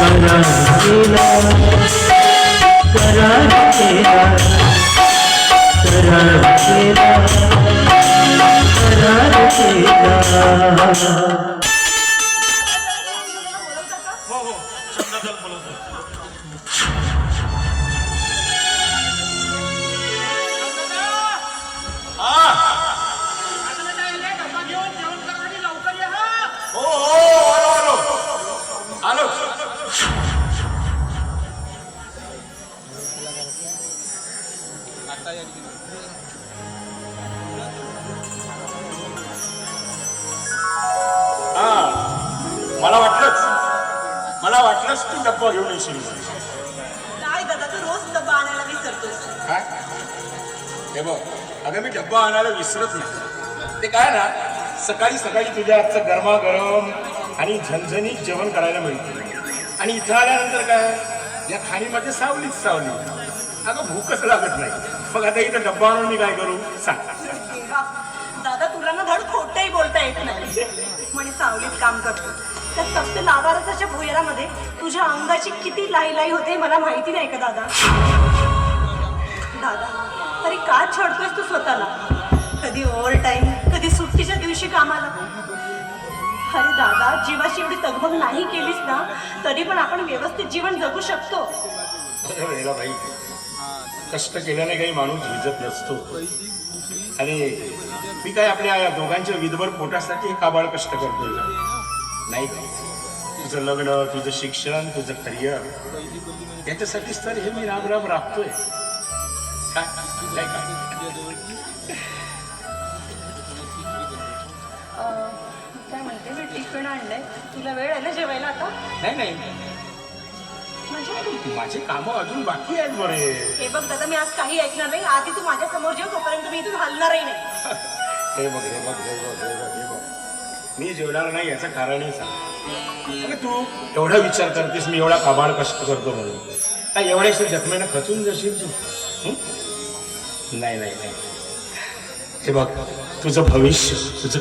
करार केला करार केला करार केला करार केला हा मला वाटलंच मला वाटलंच तू डब्बा घेऊन येशील. काय दादा तू रोज डबा आणायला विसरतोस. काय हे बघ अगं मी डब्बा आणायला विसरत नाही. ते काय ना सकाळी सकाळी तुझ्या आजचं गरमागरम आणि झणझणीत जेवण करायला मिळते. आणि इथं आल्यानंतर काय या खाणीमध्ये सावलीच सावली. अगं भूकच लागत नाही. मग आता इथं डब्बा आणून मी काय करू? सांग. दादा तुला ना धड खोटही बोलता येत नाही. म्हणे सावलीत काम करतो. त्या तप्त लावारसाच्या भुयारामध्ये तुझ्या अंगाची किती लाई लाई होते मला माहिती नाही का दादा? दादा तरी का छळतोयस तू स्वतःला? कधी ओव्हर टाईम कधी सुट्टीच्या दिवशी कामाला? अरे दादा जीवाची एवढी तगमग नाही केलीस ना तरी पण आपण व्यवस्थित जीवन जगू शकतो. कष्ट केल्याने काही माणूस झिजत नसतो. आणि मी काय आपल्या दोघांच्या विधभर पोटासाठी हे काबाळ कष्ट करतोय का? नाही तुझं लग्न तुझं शिक्षण तुझं करिअर याच्यासाठीच तर हे मी राब राब राबतोय. काय काय म्हणते? मी टिफिन आणलंय. तुला वेळ आहे ना जेवायला आता? नाही नाही. म्हणजे माझे कामं अजून बाकी आहेत बरे. हे बघ दादा मी आज काही ऐकणार नाही. आधी तू माझ्यासमोर जेव तोपर्यंत मी इथून हलणारही नाही. हे बघ हे बघ हे बघ हे बघ हे बघ. मी जेवणार नाही याचं कारणही सांग. अगं तू एवढा विचार करतेस मी एवढा काबाड कष्ट करतो म्हणून. काय एवढ्याशा जखमेनं खचून जाशील तू? हं? नाही नाही नाही. हे बघ तुझं भविष्य तुझं